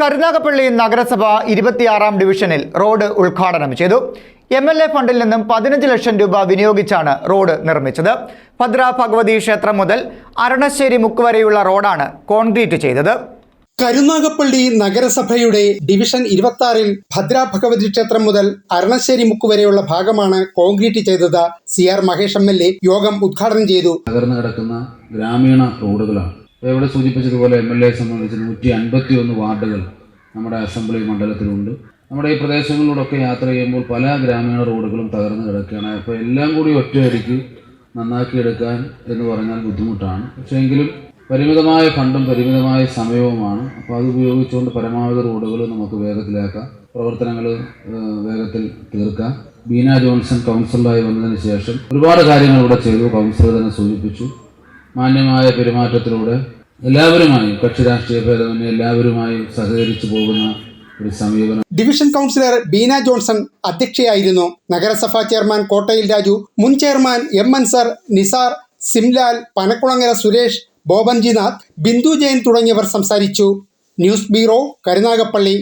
കരുനാഗപ്പള്ളി നഗരസഭ ഇരുപത്തിയാറാം ഡിവിഷനിൽ റോഡ് ഉദ്ഘാടനം ചെയ്തു. എം എൽ എ ഫണ്ടിൽ നിന്നും പതിനഞ്ച് ലക്ഷം രൂപ വിനിയോഗിച്ചാണ് റോഡ് നിർമ്മിച്ചത്. ഭദ്ര ഭഗവതി ക്ഷേത്രം മുതൽ അരണശ്ശേരി മുക്ക് വരെയുള്ള റോഡാണ് കോൺക്രീറ്റ് ചെയ്തത്. കരുനാഗപ്പള്ളി നഗരസഭയുടെ ഡിവിഷൻ ഇരുപത്തി ആറിൽ ഭദ്ര ഭഗവതി ക്ഷേത്രം മുതൽ അരണശ്ശേരി മുക്ക് വരെയുള്ള ഭാഗമാണ് കോൺക്രീറ്റ് ചെയ്തത്. C R Mahesh M L A യോഗം ഉദ്ഘാടനം ചെയ്തു. തകർന്നു കിടക്കുന്ന ഗ്രാമീണ റോഡുകളാണ്. ഇവിടെ സൂചിപ്പിച്ചതുപോലെ എം എൽ എ സംബന്ധിച്ച് നൂറ്റി അൻപത്തി ഒന്ന് വാർഡുകൾ നമ്മുടെ അസംബ്ലി മണ്ഡലത്തിലുണ്ട്. നമ്മുടെ ഈ പ്രദേശങ്ങളിലൂടെയൊക്കെ യാത്ര ചെയ്യുമ്പോൾ പല ഗ്രാമീണ റോഡുകളും തകർന്നു കിടക്കുകയാണ്. അപ്പോൾ എല്ലാം കൂടി ഒറ്റയടിക്ക് നന്നാക്കിയെടുക്കാൻ എന്ന് പറഞ്ഞാൽ ബുദ്ധിമുട്ടാണ്. പക്ഷേ എങ്കിലും പരിമിതമായ ഫണ്ടും പരിമിതമായ സമയവുമാണ്. അപ്പോൾ അത് ഉപയോഗിച്ചുകൊണ്ട് പരമാവധി റോഡുകൾ നമുക്ക് വേഗത്തിലാക്കാം. പ്രവർത്തനങ്ങൾ വേഗത്തിൽ തീർക്കാം. ബീന ജോൺസൺ കൗൺസിലറായി വന്നതിന് ശേഷം ഒരുപാട് കാര്യങ്ങൾ ഇവിടെ ചെയ്തു. കൗൺസിലർ തന്നെ സൂചിപ്പിച്ചു. മാന്യമായ പെരുമാറ്റത്തിലൂടെ എല്ലാവരുമായും കക്ഷി രാഷ്ട്രീയ ഭേദമന്യേ എല്ലാവരുമായും സഹകരിച്ചു പോകുന്ന ഒരു സമീപനം. ഡിവിഷൻ കൗൺസിലർ ബീന ജോൺസൺ അധ്യക്ഷയായിരുന്നു നഗരസഭാ ചെയർമാൻ കോട്ടയിൽ രാജു മുൻ ചെയർമാൻ എം അൻസർ നിസാർ സിംലാൽ പനക്കുളങ്ങര സുരേഷ് ബോബൻജിനാഥ് ബിന്ദു ജയൻ തുടങ്ങിയവർ സംസാരിച്ചു. News bureau Karunagappally.